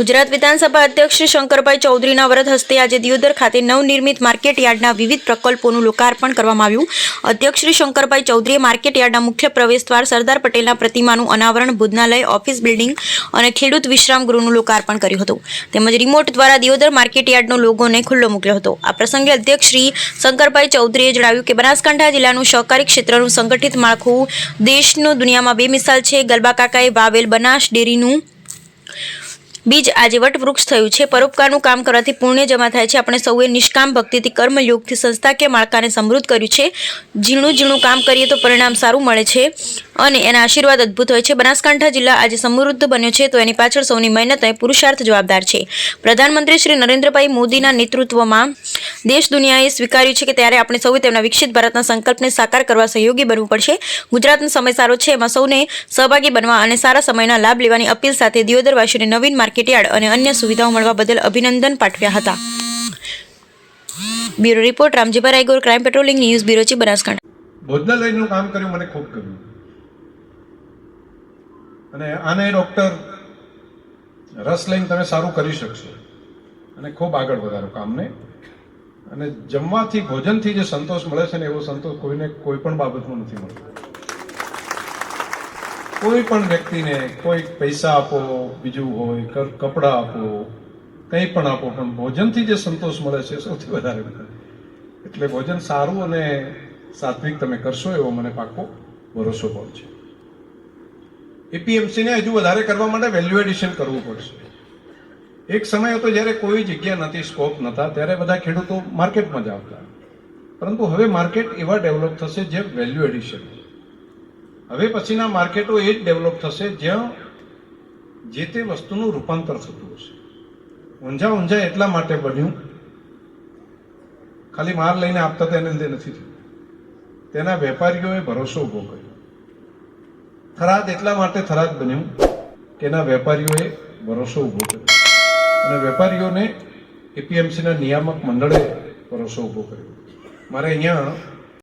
ગુજરાત વિધાનસભા અધ્યક્ષ શ્રી શંકરભાઈ ચૌધરીના વરદ હસ્તે આજે દિયોદર ખાતે નવનિર્મિત માર્કેટ યાર્ડના વિવિધ પ્રકલ્પોનું લોકાર્પણ કરવામાં આવ્યું. અધ્યક્ષ શ્રી શંકરભાઈ ચૌધરીએ માર્કેટ યાર્ડના મુખ્ય પ્રવેશદ્વાર સરદાર પટેલના પ્રતિમાનું અનાવરણ, ભોજનાલય, ઓફિસ બિલ્ડિંગ અને ખેડૂત વિશ્રામ ગૃહનું લોકાર્પણ કર્યું હતું. તેમજ રિમોટ દ્વારા દિયોદર માર્કેટ યાર્ડનો લોગોને ખુલ્લો મૂક્યો હતો. આ પ્રસંગે અધ્યક્ષ શ્રી શંકરભાઈ ચૌધરીએ જણાવ્યું કે બનાસકાંઠા જિલ્લાનું સહકારી ક્ષેત્રનું સંગઠિત માળખું દેશનું દુનિયામાં બેમિસાલ છે. ગલબા કાકાએ વાવેલ બનાસ ડેરીનું બીજ આજે વટવૃક્ષ થયું છે. પરોપકારનું કામ કરવાથી પુણ્ય જમા થાય છે. આપણે સૌએ નિષ્કામ ભક્તિથી કર્મયોગથી સંસ્થાકીય માળખાને સમૃદ્ધ કર્યું છે. ઝીણું ઝીણું કામ કરીએ તો પરિણામ સારું મળે છે. અને એના આશીર્વાદ અદ્ભુત હોય છે. બનાસકાંઠા જિલ્લા આજે સમૃદ્ધ બન્યો છે. તો એની પાછળ સૌની મહેનત અને પુરુષાર્થ જવાબદાર છે. પ્રધાનમંત્રી શ્રી નરેન્દ્રભાઈ મોદીના નેતૃત્વમાં દેશ દુનિયાએ સ્વીકાર્યું છે કે ત્યારે આપણે સૌએ તેમના વિકસિત ભારતના સંકલ્પને સાકાર કરવા સહયોગી બનવું પડશે. ગુજરાતનો સમય સારો છે. એમાં સૌને સહભાગી બનવા અને સારા સમયના લાભ લેવાની અપીલ સાથે દિયોદરવાસીઓને નવીન માર્કેટયાર્ડ અને અન્ય સુવિધાઓ મળવા બદલ અભિનંદન પાઠવ્યા હતા. Bureau report, Ramjibhai Raigor crime patrolling news bureau છે બનાસકાંઠા. ભોજનાલયનું કામ કર્યું, મને ખૂબ ગમ્યું. અને આને ડૉક્ટર રસ લઈને તમે સારું કરી શકશો. અને ખૂબ આગળ વધારો કામને. અને જમવાથી, ભોજનથી જે સંતોષ મળે છે ને એવો સંતોષ કોઈને, કોઈ પણ બાબતમાં નથી મળતો. કોઈ પણ વ્યક્તિને કોઈ પૈસા આપો, બીજું હોય કપડાં આપો, કંઈ પણ આપો, પણ ભોજનથી જે સંતોષ મળે છે સૌથી વધારે એટલે ભોજન સારું અને સાત્વિક તમે કરશો એવો મને પાકો ભરોસો પણ છે. એપીએમસીને હજુ વધારે કરવા માટે વેલ્યુ એડિશન કરવું પડશે. એક સમય હતો જ્યારે કોઈ જગ્યા નથી સ્કોપ નતા ત્યારે બધા ખેડૂતો માર્કેટમાં જ આવતા. પરંતુ હવે માર્કેટ એવા ડેવલપ થશે જે વેલ્યુ એડિશન હવે પછીના માર્કેટો એ જ ડેવલપ થશે જ્યાં જે તે વસ્તુનું રૂપાંતર થતું હશે. ઊંઝા ઊંઝા એટલા માટે બન્યું. ખાલી માલ લઈને આપતા તેને લીધે નથી થયું. તેના વેપારીઓએ ભરોસો ઊભો કર્યો. થરાદ એટલા માટે થરાદ બન્યું કે એના વેપારીઓએ ભરોસો ઊભો કર્યો. અને વેપારીઓને એપીએમસીના નિયામક મંડળે ભરોસો ઊભો કર્યો. મારે અહીંયા